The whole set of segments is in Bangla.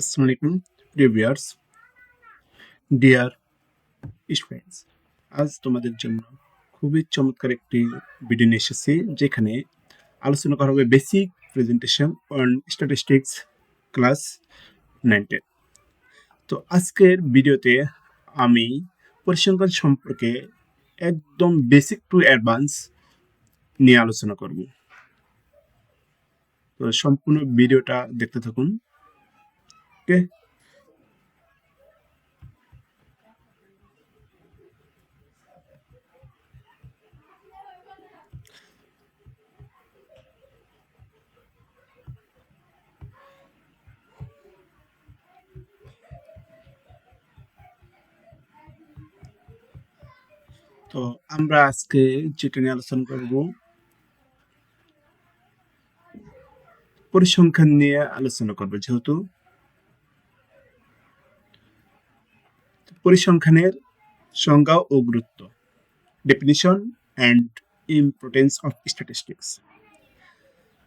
আসসালামু আলাইকুম, প্রিয় ভিউয়ার্স। ডিয়ার স্টুডেন্টস আজ তোমাদের জন্য খুবই চমৎকার একটি ভিডিও নিয়ে এসেছি, যেখানে আলোচনা করা হবে basic presentation on statistics class নাইনটে তো আজকের ভিডিওতে আমি পরিসংখ্যান সম্পর্কে একদম বেসিক টু অ্যাডভান্স নিয়ে আলোচনা করব। তো সম্পূর্ণ ভিডিওটা দেখতে থাকুন। ওকে তো আমরা আজকে যেটা নিয়ে আলোচনা করব পরিসংখ্যান নিয়ে আলোচনা করব যেহেতু পরিসংখ্যানের সংজ্ঞা ও গুরুত্ব। Definition and importance of statistics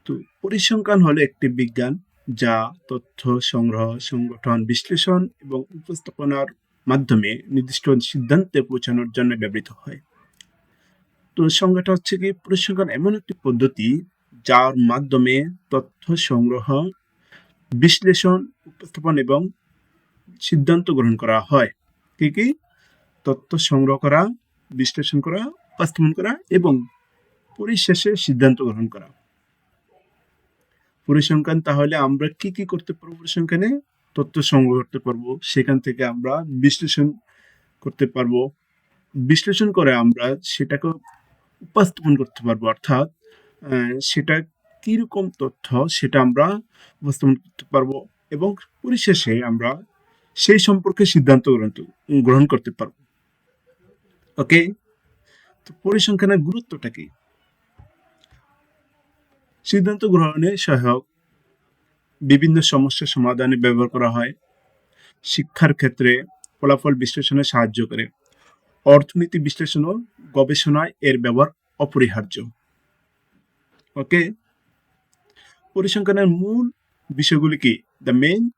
তো পরিসংখ্যান হলো একটি বিজ্ঞান যা তথ্য সংগ্রহ, সংগঠন, বিশ্লেষণ এবং উপস্থাপনার মাধ্যমে নির্দিষ্ট সিদ্ধান্তে পৌঁছানোর জন্য ব্যবহৃত হয়। তো সংজ্ঞাটা হচ্ছে কি, পরিসংখ্যান এমন একটি পদ্ধতি যার মাধ্যমে তথ্য সংগ্রহ, বিশ্লেষণ, উপস্থাপন এবং সিদ্ধান্ত গ্রহণ করা হয়। কি কি? তথ্য সংগ্রহ করা, বিশ্লেষণ করা, উপস্থাপন করা এবং পরিশেষে সিদ্ধান্ত গ্রহণ করা। পরিসংখ্যান, তাহলে আমরা কি কি করতে পারব পরিসংখ্যানে? তথ্য সংগ্রহ করতে পারব, সেখান থেকে আমরা বিশ্লেষণ করতে পারব। বিশ্লেষণ করে আমরা সেটাকে উপস্থাপন করতে পারব, অর্থাৎ সেটা কীরকম তথ্য সেটা আমরা উপস্থাপন করতে পারব এবং পরিশেষে আমরা সেই সম্পর্কে সিদ্ধান্ত গ্রহণ করতে পারব। ওকে তো পরিসংখ্যানের গুরুত্বটা কি? সিদ্ধান্ত গ্রহণে সহায়ক বিভিন্ন সমস্যা সমাধানে ব্যবহার করা হয়। শিক্ষার ক্ষেত্রে ফলাফল বিশ্লেষণে সাহায্য করে। অর্থনীতি বিশ্লেষণ ও গবেষণায় এর ব্যবহার অপরিহার্য। ওকে পরিসংখ্যানের মূল বিষয়গুলি কি? The main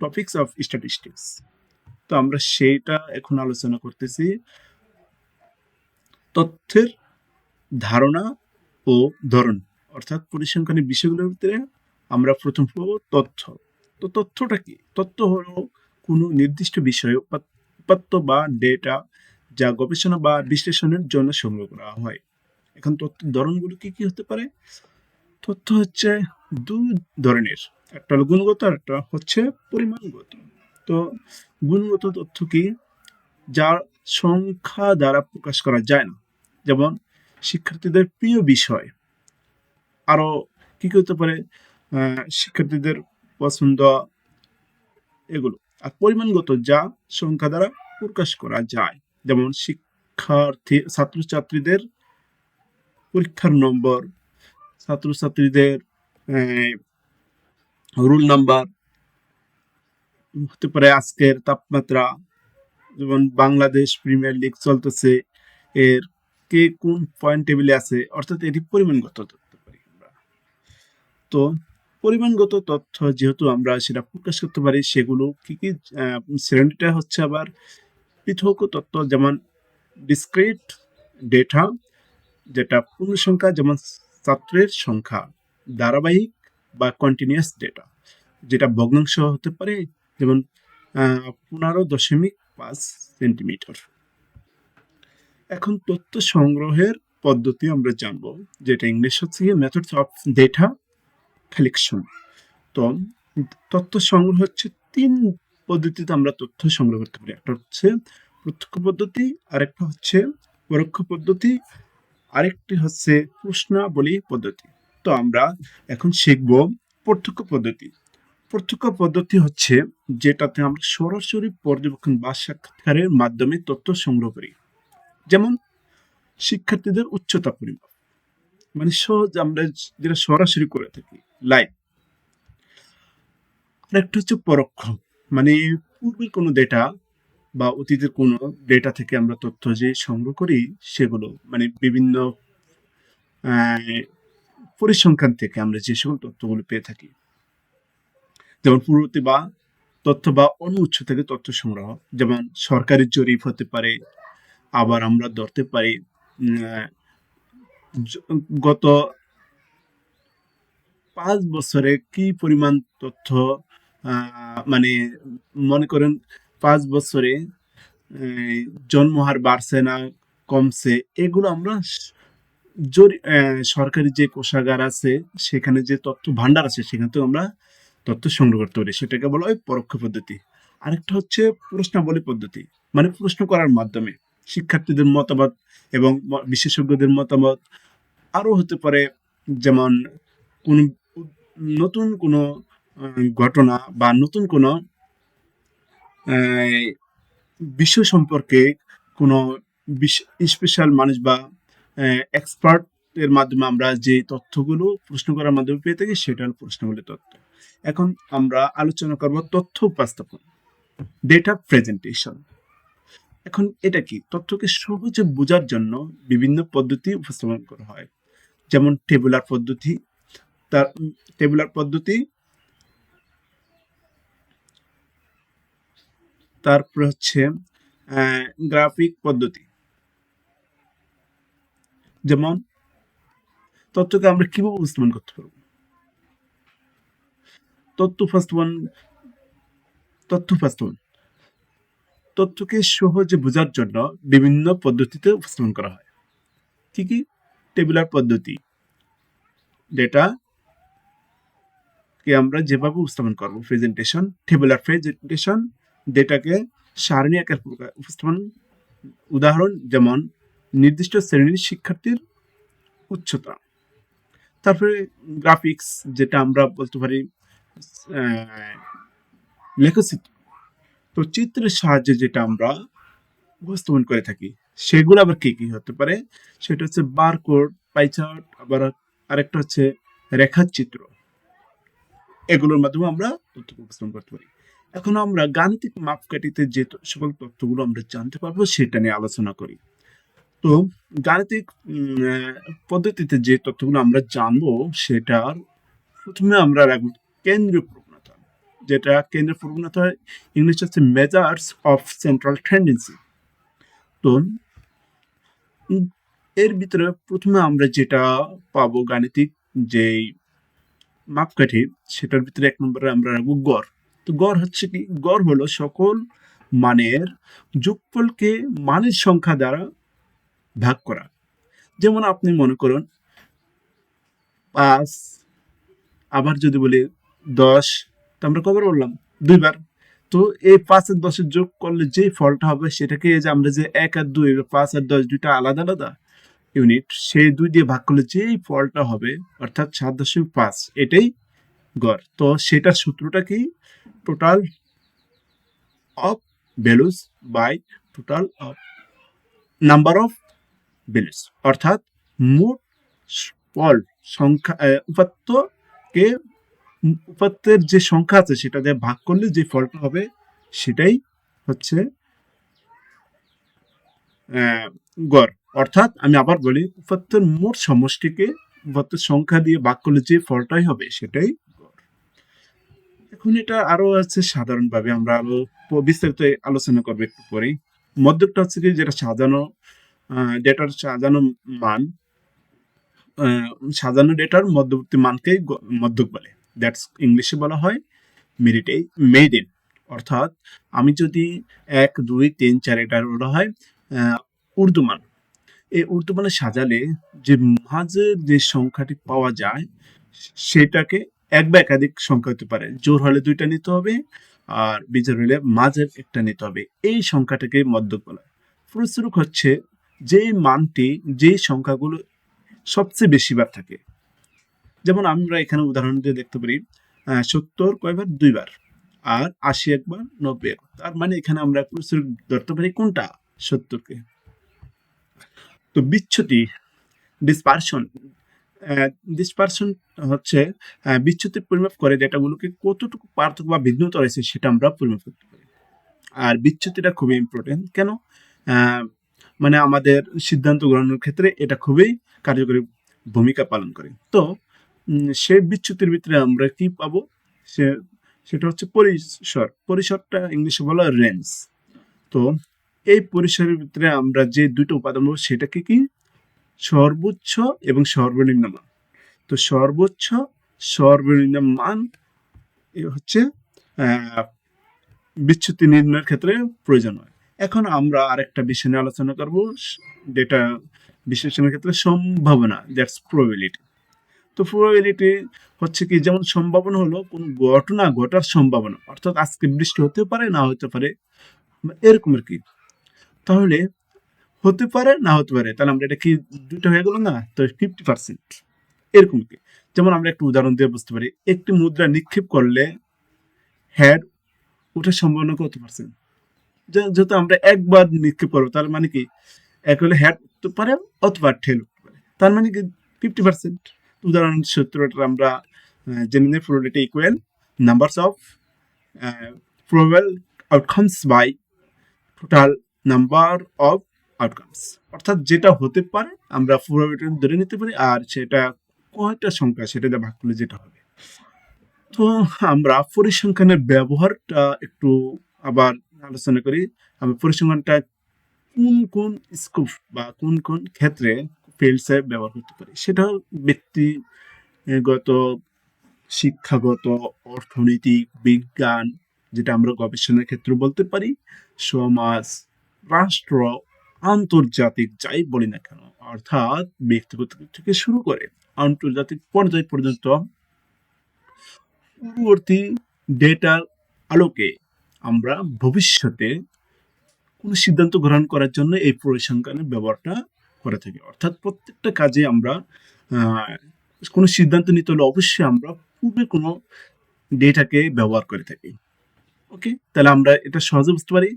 topics of statistics তো আমরা সেইটা এখন আলোচনা করতেছি। তথ্যের ধারণা ও ধরন, অর্থাৎ পরিসংখ্যানের বিষয়গুলোর ভিতরে আমরা প্রথম পাবো তথ্য। তো তথ্যটা কি? তথ্য হলো কোনো নির্দিষ্ট বিষয় উপাত- উপাত্ত বা ডেটা যা গবেষণা বা বিশ্লেষণের জন্য সংগ্রহ করা হয়। এখন তথ্যের ধরনগুলো কি কি হতে পারে? তথ্য হচ্ছে দুই ধরনের। একটা হলো গুণগত আর একটা হচ্ছে পরিমাণগত। তো গুণগত তথ্য কি? যার সংখ্যা দ্বারা প্রকাশ করা যায় না। যেমন শিক্ষার্থীদের প্রিয় বিষয়। আরও কি করতে পারে? শিক্ষার্থীদের পছন্দ এগুলো। আর পরিমাণগত যা সংখ্যা দ্বারা প্রকাশ করা যায়। যেমন শিক্ষার্থী, ছাত্রছাত্রীদের পরীক্ষার নম্বর, ছাত্রছাত্রীদের রুল নাম্বার হতে পারে আজকের তাপমাত্রা, যেমন বাংলাদেশ প্রিমিয়ার লিগ চলতেছে, এর কে কোন পয়েন্ট টেবিলে আছে, অর্থাৎ এটি পরিমাণগত তথ্য পারি আমরা। তো পরিমাণগত তথ্য যেহেতু আমরা সেটা প্রকাশ করতে পারি, সেগুলো কি কি শ্রেণীটা হচ্ছে আবার পৃথক তথ্য, যেমন ডিসক্রিট ডেটা যেটা পূর্ণ সংখ্যা যেমন ছাত্রের সংখ্যা, ধারাবাহিক বা কন্টিনিউয়াস ডেটা যেটা ভগ্নাংশ হতে পারে যেমন পনেরো দশমিক পাঁচ সেন্টিমিটার এখন তথ্য সংগ্রহের পদ্ধতি আমরা জানব, যেটা ইংলিশ হচ্ছে মেথডস অফ ডেটা কালেকশন তো তথ্য সংগ্রহ হচ্ছে তিন পদ্ধতিতে আমরা তথ্য সংগ্রহ করতে পারি। একটা হচ্ছে প্রত্যক্ষ পদ্ধতি, আরেকটা হচ্ছে পরোক্ষ পদ্ধতি, আরেকটি হচ্ছে প্রশ্নাবলী পদ্ধতি। তো আমরা এখন শিখব প্রত্যক্ষ পদ্ধতি। প্রত্যক্ষ পদ্ধতি হচ্ছে যেটাতে আমরা সরাসরি পর্যবেক্ষণ বা সাক্ষাৎকারের মাধ্যমে তথ্য সংগ্রহ করি। যেমন শিক্ষার্থীদের উচ্চতা পরিমাপ। মানে সহজ আমরা যেটা সরাসরি করে থাকি, লাইভ। আরেকটা হচ্ছে পরোক্ষ। মানে পূর্বের কোনো ডেটা বা অতীতের কোনো ডেটা থেকে আমরা তথ্য যে সংগ্রহ করি, সেগুলো মানে বিভিন্ন পরিসংখ্যান থেকে আমরা যে সকল তথ্যগুলো পেয়ে থাকি। যেমন পূর্ববর্তী বা তথ্য বা অন্য উৎস থেকে তথ্য সংগ্রহ। যেমন সরকারি জরিপ হতে পারে, আবার আমরা ধরতে পারি গত পাঁচ বছরে কি পরিমাণ তথ্য মানে মনে করেন পাঁচ বছরে জন্মহার বাড়ছে না, কমছে, এগুলো আমরা সরকারি যে কোষাগার আছে, সেখানে যে তথ্য ভান্ডার আছে, সেখান থেকে আমরা তথ্য সংগ্রহ করতে পারি। সেটাকে বলা হয় পরোক্ষ পদ্ধতি। আরেকটা হচ্ছে প্রশ্নাবলী পদ্ধতি। মানে প্রশ্ন করার মাধ্যমে শিক্ষার্থীদের মতামত এবং বিশেষজ্ঞদের মতামত। আরও হতে পারে যেমন কোন নতুন কোনো ঘটনা বা নতুন কোনো বিষয় সম্পর্কে কোনো স্পেশাল মানুষ বা এক্সপার্ট এর মাধ্যমে আমরা যে তথ্যগুলো প্রশ্ন করার মাধ্যমে পেয়ে থাকি, সেটা হলো প্রশ্নগুলি তথ্য। এখন আমরা আলোচনা করব তথ্য উপস্থাপন ডেটা প্রেজেন্টেশন এখন এটা কি? তথ্যকে সহজে বোঝার জন্য বিভিন্ন পদ্ধতি উপস্থাপন করা হয়। যেমন টেবুলার পদ্ধতি, তার টেবুলার পদ্ধতি, তারপর হচ্ছে গ্রাফিক পদ্ধতি। যেমন তথ্যকে আমরা কীভাবে উপস্থাপন করতে পারব? তথ্য উপস্থাপন তথ্য উপস্থাপন তথ্যকে সহজে বোঝার জন্য বিভিন্ন পদ্ধতিতে উপস্থাপন করা হয়। কি কি? টেবুলার পদ্ধতি ডেটা কে আমরা যেভাবে উপস্থাপন করব প্রেজেন্টেশন টেবুলার প্রেজেন্টেশন ডেটাকে সারণী আকার উপস্থাপন, উদাহরণ যেমন নির্দিষ্ট শ্রেণির শিক্ষার্থীর উচ্চতা। তারপরে গ্রাফিক্স যেটা আমরা বলতে পারি লেখচিত্র। তো চিত্রের সাহায্যে যেটা আমরা উপস্থাপন করে থাকি, সেগুলো আবার কি কি হতে পারে? সেটা হচ্ছে বারকোড পাইচার্ট আবার আরেকটা হচ্ছে রেখাচিত্র। এগুলোর মাধ্যমে আমরা তথ্য উপস্থাপন করতে পারি। এখন আমরা গাণিতিক মাপকাঠিতে যে সকল তথ্যগুলো আমরা জানতে পারব, সেটা নিয়ে আলোচনা করি। তো গাণিতিক পদ্ধতিতে যে তথ্যগুলো আমরা জানব সেটার প্রথমে আমরা রাখব কেন্দ্রীয় প্রবণতা, যেটা কেন্দ্রীয় প্রবণতা ইংলিশ হচ্ছে মেজার্স অফ সেন্ট্রাল টেন্ডেন্সি তো এর ভিতরে প্রথমে আমরা যেটা পাবো গাণিতিক যেই মাপকাঠি, সেটার ভিতরে এক নম্বরে আমরা রাখব গড়। তো গড় হচ্ছে কি? গড় হলো সকল মানের যোগফলকে মানের সংখ্যা দ্বারা ভাগ করা। যেমন আপনি মনে করুন, পাঁচ, আবার যদি বলি দশ, তো আমরা কবার বললাম দুইবার। তো এই পাঁচ আর দশের যোগ করলে যে ফলটা হবে সেটাকে যে আমরা যে এক আর দুই পাঁচ আর দশ দুইটা আলাদা আলাদা ইউনিট সেই দুই দিয়ে ভাগ করলে যেই ফলটা হবে, অর্থাৎ সাত দশমিক পাঁচ, এটাই গড়। তো সেটার সূত্রটা কি? Total of values by total of number of values অর্থাৎ মোট ফল সংখ্যা উপাত্তকে, উপাত্তের যে সংখ্যা আছে সেটা দিয়ে ভাগ করলে যে ফলটা হবে সেটাই হচ্ছে গড়। অর্থাৎ আমি আবার বলি, উপাত্তের মোট সমষ্টিকে উপাত্তের সংখ্যা দিয়ে ভাগ করলে যে ফলটাই হবে সেটাই এখন এটা আরও আছে সাধারণভাবে, আমরা আরও বিস্তারিত আলোচনা করব একটু পরেই। মধ্যকটা হচ্ছে কি, যেটা সাজানো ডেটার সাজানো মান সাজানো ডেটার মধ্যবর্তী মানকে মধ্যক বলে। দ্যাটস ইংলিশে বলা হয় মেরিটে মেড ইন অর্থাৎ আমি যদি এক, দুই, তিন, চার, এটা বলা হয় উর্দু মান। এই উর্দু মানে সাজালে যে মাঝের যে সংখ্যাটি পাওয়া যায়, সেটাকে এক বা একাধিক সংখ্যা হতে পারে। জোর হলে দুইটা নিতে হবে, আর বিজোর হলে মাঝের একটা নিতে হবে। এই সংখ্যাটাকে মধ্যক বলা ফলস্বরূপ হচ্ছে যে মানটি যে সংখ্যাগুলো সবচেয়ে বেশি বার থাকে। যেমন আমরা এখানে উদাহরণ দিয়ে দেখতে পারি সত্তর কয়বার? দুইবার। আর আশি একবার? নব্বই একবার। তার মানে এখানে আমরা ফলস্বরূপ ধরতে পারি কোনটা? সত্তরকে। তো বিচ্যুতি ডিসপারশন ডিসপারশন হচ্ছে আহ, বিচ্যুতি পরিমাপ করে ডেটাগুলোকে কতটুকু পার্থক্য বা ভিন্নতা রয়েছে সেটা আমরা পরিমাপ করতে পারি। আর বিচ্যুতিটা খুবই ইম্পর্টেন্ট কেন? মানে আমাদের সিদ্ধান্ত গ্রহণের ক্ষেত্রে এটা খুবই কার্যকরী ভূমিকা পালন করে। তো সে বিচ্যুতির ভিতরে আমরা কি পাবো? সে সেটা হচ্ছে পরিসর। পরিসরটা ইংলিশে বলা রেঞ্জ। তো এই পরিসরের ভিতরে আমরা যে দুটো উপাদান বলব সেটা কি? সর্বোচ্চ এবং সর্বনিম্ন মান। তো সর্বোচ্চ সর্বনিম্ন মান হচ্ছে আহ, বিচ্যুতি নির্ণয়ের ক্ষেত্রে প্রয়োজন হয়। এখন আমরা আরেকটা বিষয় নিয়ে আলোচনা করব ডেটা বিশ্লেষণের ক্ষেত্রে সম্ভাবনা দ্যাটস প্রবাবিলিটি তো প্রবাবিলিটি হচ্ছে কি, যেমন সম্ভাবনা হলো, কোন ঘটনা ঘটার সম্ভাবনা, অর্থাৎ আজকে বৃষ্টি হতে পারে, না হতে পারে, এরকম আর কি। তাহলে হতে পারে, না হতে পারে, তাহলে আমরা এটা কি দুটো হয়ে গেল না? তো ফিফটি পার্সেন্ট এরকম কি। যেমন আমরা একটু উদাহরণ দিয়ে বুঝতে পারি, একটি মুদ্রা নিক্ষেপ করলে হ্যাড ওঠার সম্ভাবনা কত পার্সেন্ট যেহেতু আমরা একবার নিক্ষেপ করব, তার মানে কি? এক হলে হ্যাড উঠতে পারে অথবা ঠেল উঠতে পারে। তার মানে কি? ফিফটি পার্সেন্ট উদাহরণ সূত্রটা আমরা জেনে নিই। Product equal numbers of probable outcomes by total number of outcomes অর্থাৎ যেটা হতে পারে, আমরা প্রবাবিলিটি ধরে নিতে পারি আর সেটা কয়টা সংখ্যা, সেটা দিয়ে ভাগ করলে যেটা হবে। তো আমরা পরিসংখ্যানের ব্যবহারটা একটু আবার আলোচনা করি আমরা পরিসংখ্যানটা কোন কোন স্কোপ বা কোন কোন ক্ষেত্রে ফিল্ডসে ব্যবহার করতে পারি? সেটা ব্যক্তিগত, শিক্ষাগত অর্থনৈতিক বিজ্ঞান, যেটা আমরা গবেষণার ক্ষেত্রে বলতে পারি, সমাজ, রাষ্ট্র, আন্তর্জাতিক যাই বলি না কেন, অর্থাৎ ব্যক্তিগত থেকে শুরু করে আন্তর্জাতিক পর্যায় পর্যন্ত পূর্ববর্তী ডেটার আলোকে আমরা ভবিষ্যতে কোনো সিদ্ধান্ত গ্রহণ করার জন্য এই পরিসংখ্যানের ব্যবহারটা করে থাকি। অর্থাৎ প্রত্যেকটা কাজে আমরা কোনো সিদ্ধান্ত নিতে হলে অবশ্যই আমরা পূর্বে কোনো ডেটাকে ব্যবহার করে থাকি। ওকে তাহলে আমরা এটা সহজে বুঝতে পারি।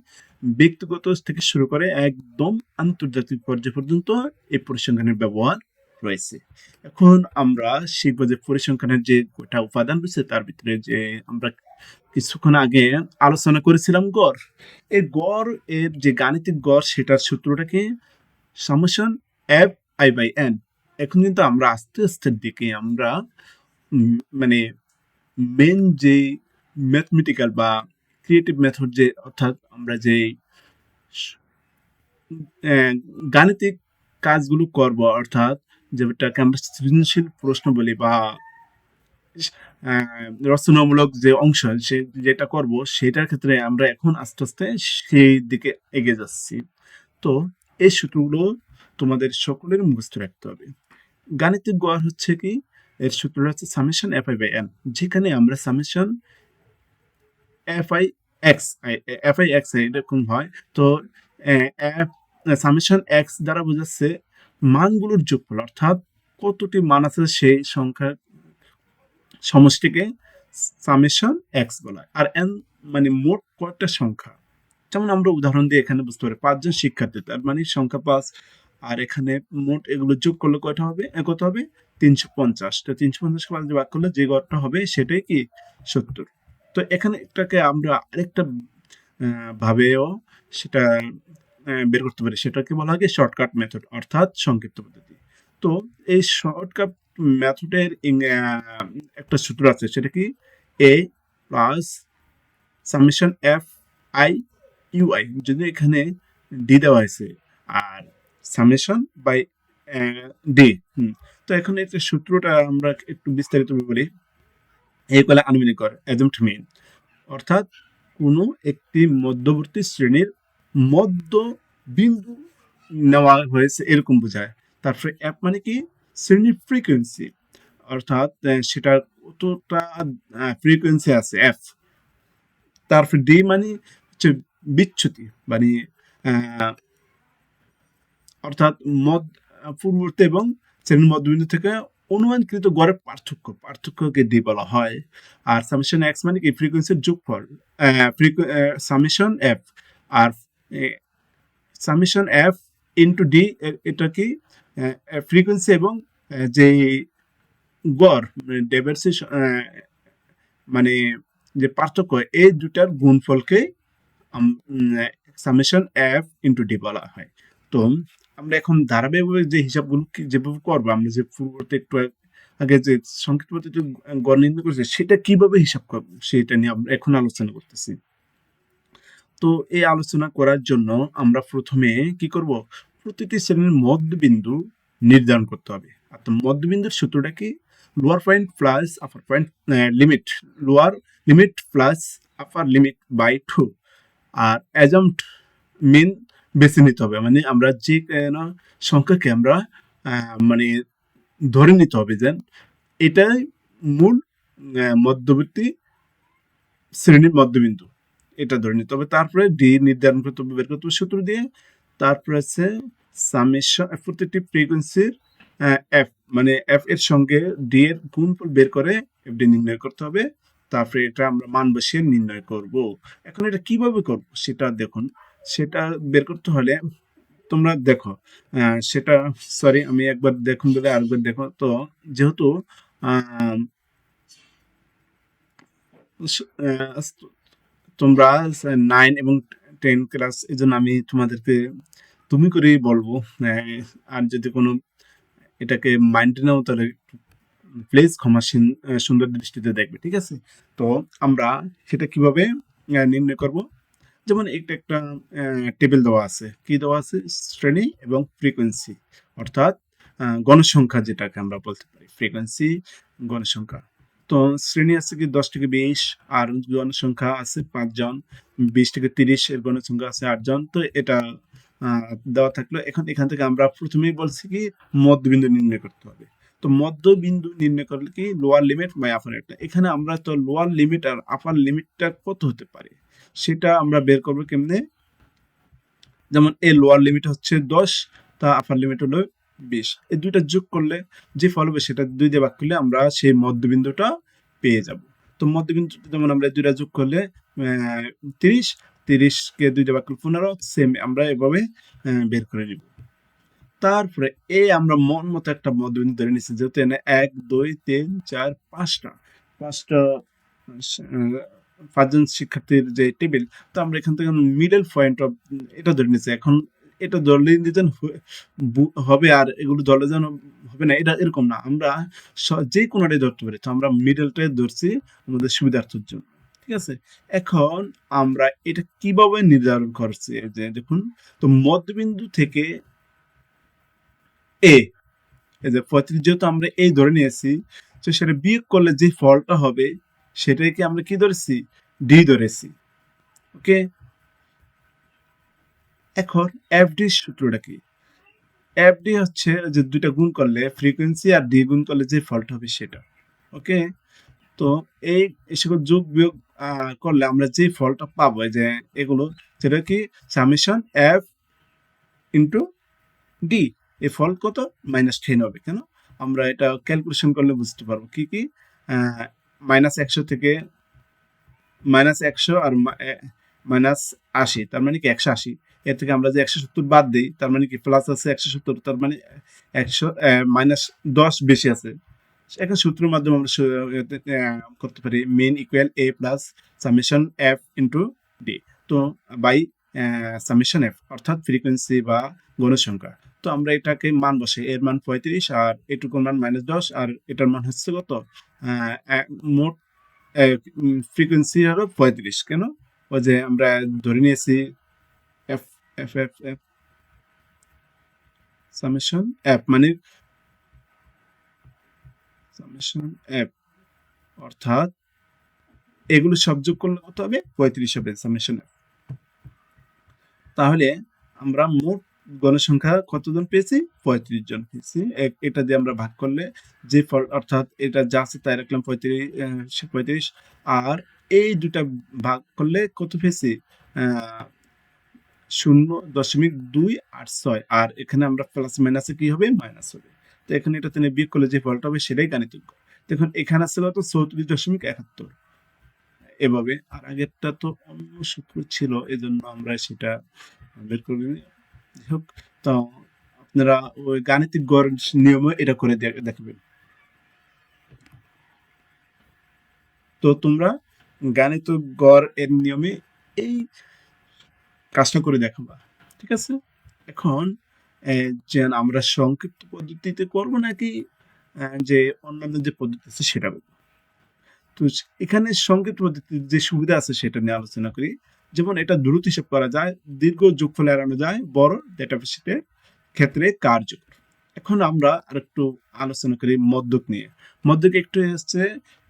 ব্যক্তিগত থেকে শুরু করে একদম আন্তর্জাতিক পর্যায় পর্যন্ত এই পরিসংখ্যানের ব্যবহার রয়েছে। এখন আমরা শিখব যে পরিসংখ্যানের যে কয়টা উপাদান রয়েছে, তার ভিতরে যে আমরা কিছুক্ষণ আগে আলোচনা করেছিলাম গড়। এই গড়, এর যে গাণিতিক গড়, সেটার সূত্রটাকে summation F I by N. এখন কিন্তু আমরা আস্তে আস্তে দিকে আমরা মানে মেন যে ম্যাথমেটিক্যাল বা ক্রিয়েটিভ মেথড যে, অর্থাৎ আমরা যে গাণিতিক কাজগুলো করব, অর্থাৎ যেটাকে আমরা সৃজনশীল প্রশ্ন বলি বা রচনামূলক যে অংশ সে যেটা করব, সেটার ক্ষেত্রে আমরা এখন আস্তে আস্তে সেই দিকে এগিয়ে যাচ্ছি। তো এই সূত্রগুলো তোমাদের সকলের মুখস্থ রাখতে হবে। গাণিতিক গড় হচ্ছে কি? এর সূত্রটা হচ্ছে summation F I by N যেখানে আমরা summation F I X F I X এরকম হয়। তো সামেশন এক্স দ্বারা বোঝাচ্ছে মানগুলোর যোগফল, অর্থাৎ কতটি মান আছে সেই সংখ্যার সমষ্টিকে সামেশন এক্স বলা হয়। আর এন মানে মোট কয়েকটা সংখ্যা। যেমন আমরা উদাহরণ দিয়ে এখানে বুঝতে পারি, পাঁচজন শিক্ষার্থী, তার মানে সংখ্যা পাঁচ। আর এখানে মোট এগুলো যোগ করলে কয়টা হবে? কত হবে? তিনশো পঞ্চাশ। তো তিনশো পঞ্চাশ পাঁচ ভাগ করলে যে গড়টা হবে সেটাই কি? সত্তর। তো এখানে এটাকে আমরা আরেকটা ভাবেও সেটা বের করতে পারি। সেটাকে বলা হয় শর্টকাট মেথড অর্থাৎ সংক্ষিপ্ত পদ্ধতি। তো এই শর্টকাট মেথডের একটা সূত্র আছে, সেটা কি? A plus summation F I UI যদি এখানে ডি দেওয়া হয়েছে, আর সামেশন বাই ডি তো এখন এর সূত্রটা আমরা একটু বিস্তারিত বলি এই কলে আনুমানিক কর অ্যাজম্পট মিন অর্থাৎ কোনো একটি মধ্যবর্তী শ্রেণির মধ্য বিন্দু নেওয়া হয়েছে, এরকম বোঝায়। তারপরে অ্যাপ মানে কি? শ্রেণির ফ্রিকোয়েন্সি অর্থাৎ সেটার কতটা ফ্রিকোয়েন্সি আছে এফ তারপর ডি মানে হচ্ছে বিচ্যুতি মানে অর্থাৎ মদ, পূর্ববর্তী এবং শ্রেণির মধ্যবিন্দু থেকে অনুমানকৃত গড়ের পার্থক্য, পার্থক্যকে ডি বলা হয়। আর সামেশন এক্স মানে কি? ফ্রিকোয়েন্সির যোগফল সামেশন এফ আর সামেশন এফ ইন্টু ডি এটা কি? ফ্রিকোয়েন্সি এবং যে গড় ডেভার্সি মানে যে পার্থক্য, এই দুটার গুণফলকে সামেশন এফ ইন্টু ডি বলা হয়। তো আমরা এখন ধারাবাহিকভাবে যে হিসাবগুলো যেভাবে করব, আমরা যে পূর্ববর্তী একটু আগে যে সংক্ষিপ্ত পদ্ধতি গড় নির্ণয় করেছে, সেটা কীভাবে হিসাব করব, সেটা নিয়ে আমরা এখন আলোচনা করতেছি। তো এই আলোচনা করার জন্য আমরা প্রথমে কি করব প্রতিটি শ্রেণির মধ্যবিন্দু নির্ধারণ করতে হবে। অর্থাৎ মধ্যবিন্দুর সূত্রটা কি? Lower point plus upper point limit lower limit plus upper limit by two R assumed mean বেছে নিতে হবে। মানে আমরা যে সংখ্যাকে আমরা মানে ধরে নিতে হবে যেন এটাই মূল মধ্যবর্তী শ্রেণির মধ্যবিন্দু। এটা ধরে নিতে হবে। তারপরে ডি নির্ধারণ করতে হবে, বের করতে হবে সূত্র দিয়ে। তারপরে আছে সামেশন প্রতিটি ফ্রিকোয়েন্সির এফ মানে এফ এর সঙ্গে ডি এর গুণফল বের করে এফ ডি নির্ণয় করতে হবে। তারপরে এটা আমরা মান বসিয়ে নির্ণয় করব। এখন এটা কীভাবে করব সেটা দেখুন। সেটা বের করতে হলে তোমরা দেখো সেটা সরি আমি একবার দেখুন বলে আরেকবার দেখো। তো যেহেতু তোমরা নাইন এবং টেন ক্লাস এই জন্য আমি তোমাদেরকে তুমি করেই বলব আর যদি কোনো এটাকে মাইন্ডে নাও, তাহলে প্লেস ক্ষমাসীন সুন্দর দৃষ্টিতে দেখবে, ঠিক আছে? তো আমরা সেটা কীভাবে নির্ণয় করব? যেমন একটা একটা টেবিল দেওয়া আছে। কি দেওয়া আছে? শ্রেণি এবং ফ্রিকোয়েন্সি অর্থাৎ গণসংখ্যা যেটাকে আমরা বলতে পারি। ফ্রিকোয়েন্সি গণসংখ্যা। তো শ্রেণি আছে কি দশ থেকে বিশ, আর গণসংখ্যা আছে পাঁচজন, বিশ থেকে তিরিশ এর গণসংখ্যা আছে আটজন, তো এটা দেওয়া থাকল। এখন এখান থেকে আমরা প্রথমেই বলছি কি মধ্যবিন্দু নির্ণয় করতে হবে। তো মধ্যবিন্দু নির্ণয় করলে কি lower limit by upper limit এখানে আমরা তো লোয়ার লিমিট আর আপার লিমিটটা কত হতে পারে, সেটা আমরা বের করব কেমনে? যেমন এই লোয়ার লিমিট হচ্ছে দশ, তা আপার লিমিট হলো বিশ। এই দুইটা যোগ করলে যে ফল হবে সেটা দুই দিয়ে ভাগ করলে আমরা সেই মধ্যবিন্দুটা পেয়ে যাব। তো মধ্যবিন্দু যেমন আমরা দুইটা যোগ করলে তিরিশ, তিরিশকে দুই দিয়ে ভাগ করলে পনেরো সেম আমরা এভাবে বের করে নিব। তারপরে এই আমরা মন মতো একটা মধ্যবিন্দু ধরে নিচ্ছি যেহেতু এনে এক, দুই, তিন, চার, পাঁচটা। পাঁচটা পাঁচজন শিক্ষার্থীর যে টেবিল, তো আমরা এখান থেকে মিডল পয়েন্ট অফ এটা ধরে নিচ্ছি এখন এটা হ- বু- হবে আর এগুলো ধরলে যেন হবে না, এটা এরকম না। আমরা যে কোনোটাই ধরতে পারি। তো আমরা মিডলটাই ধরছি আমাদের সুবিধার্থের জন্য, ঠিক আছে? এখন আমরা এটা কীভাবে নির্ধারণ করছি? যে দেখুন, তো মধ্যবিন্দু থেকে এ এই যে পঁয়ত্রিশ, যেহেতু আমরা এই ধরে নিয়েছি, তো সেটা বিয়োগ করলে যে ফলটা হবে সেটাই কি আমরা কি ধরেছি? ডি ধরেছি ওকে এখন এফডি সূত্রটা কি? এফডি হচ্ছে যে দুইটা গুণ করলে ফ্রিকোয়েন্সি আর ডি গুণ করলে যে ফলটা হবে সেটা ওকে তো এই সকল যোগ বিয়োগ করলে আমরা যে ফলটা পাবো যে এগুলো, সেটা কি? সামেশন এফ ইন্টু ডি এই ফল কত? মাইনাস টেন হবে, কেন? আমরা এটা ক্যালকুলেশন করলে বুঝতে পারব কি কি? মাইনাস একশো থেকে মাইনাস একশো আর মাইনাস আশি, তার মানে কি একশো আশি? এর থেকে আমরা যে একশো সত্তর বাদ দিই, তার মানে কি প্লাস আছে একশো সত্তর, তার মানে একশো মাইনাস দশ বেশি আছে। এখন সূত্রের মাধ্যমে আমরা করতে পারি mean equal A plus summation F into D তো বাই সামেশন এফ অর্থাৎ ফ্রিকোয়েন্সি বা গণসংখ্যা তো আমরা এটাকে মান বসে এর মান পঁয়ত্রিশ আর এটুকুর মান মাইনাস দশ, আর এটার মান হচ্ছে কত? মোট ফ্রিকোয়েন্সি হলো পঁয়ত্রিশ, কেন? ওই যে আমরা ধরে নিয়েছি F F F summation F মানে? সামেশন এফ অর্থাৎ এগুলো সব যোগ করলে কত হবে? পঁয়ত্রিশ হবে সামেশন এফ তাহলে আমরা মোট গণসংখ্যা কতজন পেয়েছি? পঁয়ত্রিশ জন পেয়েছি। এটা দিয়ে আমরা ভাগ করলে যে ফল, অর্থাৎ এটা যা আছে তাই রাখলাম পঁয়ত্রিশ পঁয়ত্রিশ। আর এই দুটা ভাগ করলে কত পেয়েছি? শূন্য দশমিক দুই আট ছয়। আর এখানে আমরা প্লাস মাইনাসে কি হবে? মাইনাস হবে। তো এখানে এটা তিনি বিয়োগ করলে যে ফলটা হবে সেটাই গাণিতিক। দেখুন, এখানে চৌত্রিশ দশমিক একাত্তর। এভাবে। আর আগেরটা তো অন্য সূত্র ছিল আমরা সেটা বের করে হোক, তো আপনারা ওই গাণিতিক গড় নিয়মে এটা করে দেখবেন। তো তোমরা গাণিত গড় এর নিয়মে এই কাজটা করে দেখাবা। ঠিক আছে? এখন যে আমরা সংক্ষিপ্ত পদ্ধতিতে করব নাকি যে অন্যান্য যে পদ্ধতি আছে সেটা বলব তো এখানে সংকেত পদ্ধতির যে সুবিধা আছে সেটা নিয়ে আলোচনা করি। যেমন এটা দ্রুত হিসাব করা যায়, দীর্ঘ যোগফল এড়ানো যায়, বড় ডেটাবেসের ক্ষেত্রে কার্যকর। এখন আমরা আরেকটু আলোচনা করি মদ্যক নিয়ে। মদ্যক একটু হচ্ছে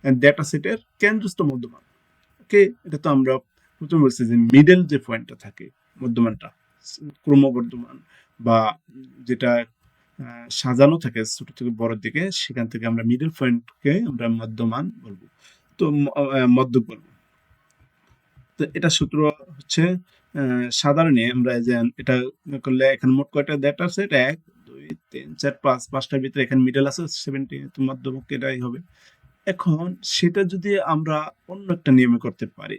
ডেটা সেটের কেন্দ্রস্থ মধ্যমান। ওকে? এটা তো আমরা প্রথমে বলছি যে মিডল যে পয়েন্টটা থাকে মধ্যমানটা ক্রমবর্ধমান বা যেটা সাজানো থাকে ছোট থেকে বড় দিকে সেখান থেকে আমরা মিডল পয়েন্টকে আমরা মধ্যমান বলব। তো ম- আহ, মধ্যক বলব। তো এটা সূত্র হচ্ছে সাধারণে আমরা যে এটা করলে এখানে মোট কয়টা আছে? এটা এক দুই তিন চার পাঁচ পাঁচটার ভিতরে এখানে মিডল আছে সেভেন্টি তো মধ্যমক এটাই হবে। এখন সেটা যদি আমরা অন্য একটা নিয়মে করতে পারি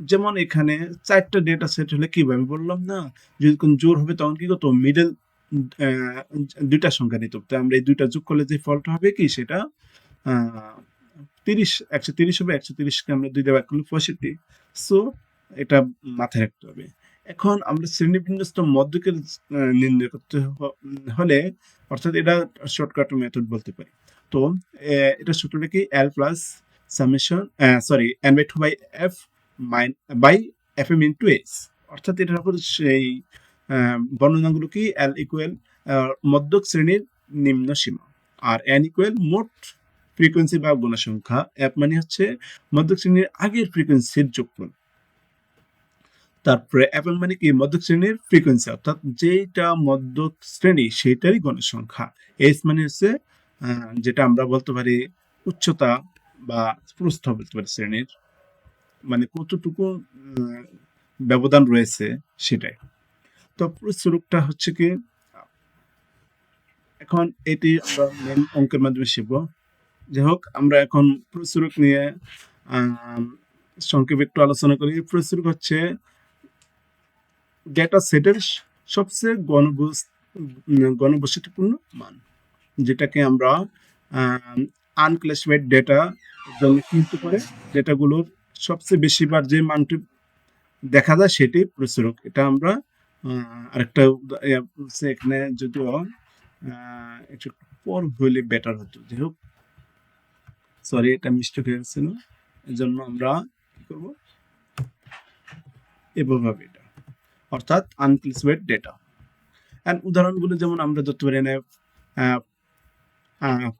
যেমন এখানে চারটা ডেটা সেট হলে কি আমি বললাম না যদি কোন জোর হবে তখন কি করতো মিডল দুইটা সংখ্যা নিত তো আমরা এই দুইটা যোগ করলে যে ফলটা হবে কি? সেটা তিরিশ একশো তিরিশ হবে একশো তিরিশকে আমরা দুই দেওয়া করলে পঁয়ষট্টি। সো এটা মাথায় রাখতে হবে। এখন আমরা শ্রেণীবিন্যস্ত মধ্যকের আহ, নির্ণয় করতে হলে অর্থাৎ এটা শর্টকাট মেথড বলতে পারি। তো এটা সূত্রটা কি L plus summation sorry N by two by F by F M into S অর্থাৎ এটার উপর সেই বর্ণনাগুলো কি এল ইকুয়াল মধ্যক শ্রেণির নিম্ন সীমা। আর এন ইকুয়াল মোট ফ্রিকোয়েন্সি বা গণসংখ্যা। এফ মানে হচ্ছে মধ্যক শ্রেণির আগের ফ্রিকোয়েন্সির যোগফল। তারপরে এফ মানে কি? মধ্যক শ্রেণির ফ্রিকোয়েন্সি অর্থাৎ যেটা মধ্যক শ্রেণি সেটারই গণসংখ্যা। এস মানে হচ্ছে যেটা আমরা বলতে পারি উচ্চতা বা প্রস্থ বলতে পারি শ্রেণির। মানে কতটুকু ব্যবধান রয়েছে সেটাই। তো প্রস্তুরকটা হচ্ছে কি, এখন এটি আমরা মেন অঙ্কের মাধ্যমে শিখব। যাই হোক, আমরা এখন প্রস্তুরক নিয়ে সংক্ষেপে একটু আলোচনা করি। প্রস্তুরক হচ্ছে ডেটা সেটের সবচেয়ে গণবস গণবসতিপূর্ণ মান, যেটাকে আমরা আনক্লাসিফাইড ডেটা জন্য কিন্তু করে ডেটাগুলোর সবচেয়ে বেশিবার যে মানটি দেখা যায় সেটি প্রচুরক। এটা আমরা আরেকটা এখানে যদিও একটু পর হইলে বেটার হতো। যাই হোক সরি এটা মিস্টেক হয়ে গেছিল এই জন্য আমরা কি করব? এভাবে এটা। অর্থাৎ আনক্লাসিফাইড ডেটা এন্ড উদাহরণগুলো যেমন আমরা ধরতে পারি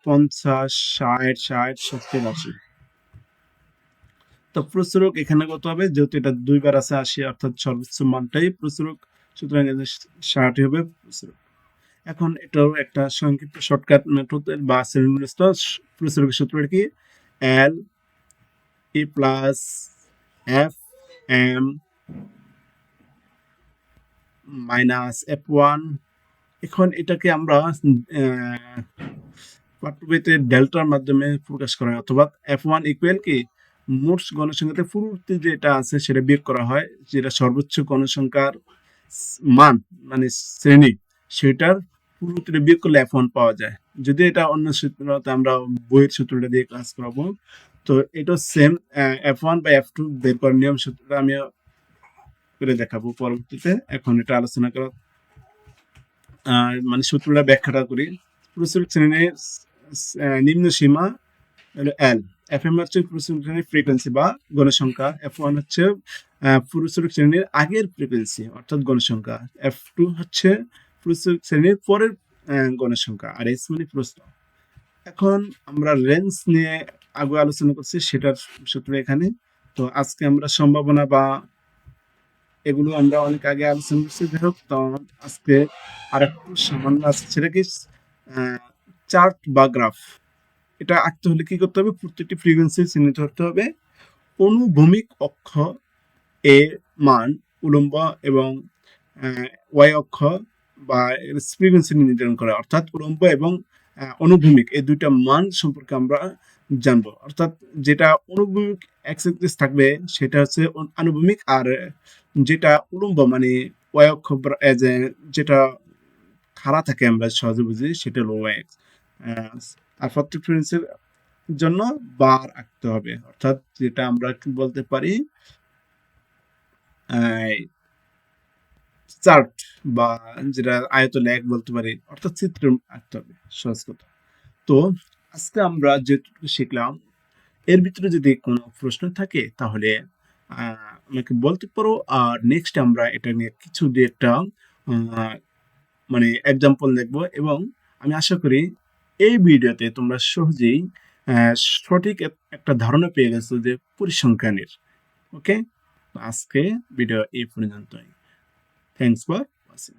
পঞ্চাশ, ষাট ষাট, সত্তর, আশি। তো প্রচুরক এখানে কত হবে? যেহেতু এটা দুইবার আছে আশি অর্থাৎ সর্বোচ্চ মানটাই প্রচুরক। সুতরাং ষাটই হবে প্রচুরক। এখন এটাও একটা সংক্ষিপ্ত শর্টকাট মেথড বা শ্রেণীবিন্যস্ত প্রচুরকের সূত্রটা কি? L E plus F M minus F one এখন এটাকে আমরা আহ, ডেল্টার মাধ্যমে প্রকাশ করা হয়। অথবা এফ ওয়ান ইকুয়াল কি? মোট গণসংখ্যাতে পূর্ববর্তী যেটা আছে সেটা বিয়োগ করা হয়, যেটা সর্বোচ্চ গণসংখ্যার মান মানে শ্রেণি, সেটার পূর্ববর্তী বিয়োগ করলে এফ পাওয়া যায়। যদি এটা অন্য সূত্রতে আমরা বইয়ের সূত্রটা দিয়ে ক্লাস করাবো, তো এটা সেম এফ ওয়ান বা এফ টু বের করার নিয়ম সূত্রটা আমি করে দেখাবো পরবর্তীতে। এখন এটা আলোচনা করা মানে সূত্রটা ব্যাখ্যাটা করি। প্রচুর শ্রেণির নিম্ন সীমা এল এফ এম হচ্ছে শ্রেণির ফ্রিকোয়েন্সি বা গণসংখ্যা। এফ ওয়ান হচ্ছে পুরুষের শ্রেণির আগের ফ্রিকোয়েন্সি অর্থাৎ গণসংখ্যা। এফ টু হচ্ছে পুরুষের শ্রেণির পরের গণসংখ্যা, আর এস মানে প্রশ্ন। এখন আমরা রেঞ্জ নিয়ে আগে আলোচনা করছি, সেটার সূত্র এখানে। তো আজকে আমরা সম্ভাবনা বা এগুলো আমরা অনেক আগে আলোচনা করছি। যাই হোক, তো আজকে আর একটু সামান্য আছে সেটা কি চার্ট বা গ্রাফ এটা আঁকতে হলে কি করতে হবে? প্রত্যেকটি ফ্রিকোয়েন্সি চিহ্নিত করতে হবে। অনুভূমিক অক্ষ এ মান উলম্ব এবং ওয়াই অক্ষ বা ফ্রিকোয়েন্সি নির্ধারণ করা। অর্থাৎ উলম্ব এবং অনুভূমিক এই দুইটা মান সম্পর্কে আমরা জানব। অর্থাৎ যেটা অনুভূমিক অ্যাক্সিস থাকবে, সেটা হচ্ছে আনুভূমিক আর যেটা উলম্ব মানে ওয়াই অক্ষ যেটা খাড়া থাকে আমরা সহজে বুঝি, সেটা হলো ওয়াই আর প্রত্যেক ফ্রিকোয়েন্সির জন্য বার আঁকতে হবে। অর্থাৎ যেটা আমরা বলতে পারি চার্ট বা যেটা আয়ত লেখ বলতে পারি, অর্থাৎ চিত্র আঁকতে হবে, সহজ কথা। তো আজকে আমরা যেটুকু শিখলাম, এর ভিতরে যদি কোনো প্রশ্ন থাকে, তাহলে আমাকে বলতে পারো। আর নেক্সট আমরা এটা নিয়ে কিছু দিয়ে একটা মানে এক্সাম্পল দেখব। এবং আমি আশা করি এই ভিডিওতে তোমরা সহজেই সঠিক একটা ধারণা পেয়ে গেছো যে পরিসংখ্যানের ওকে আজকে ভিডিও এই পর্যন্তই। Thanks for watching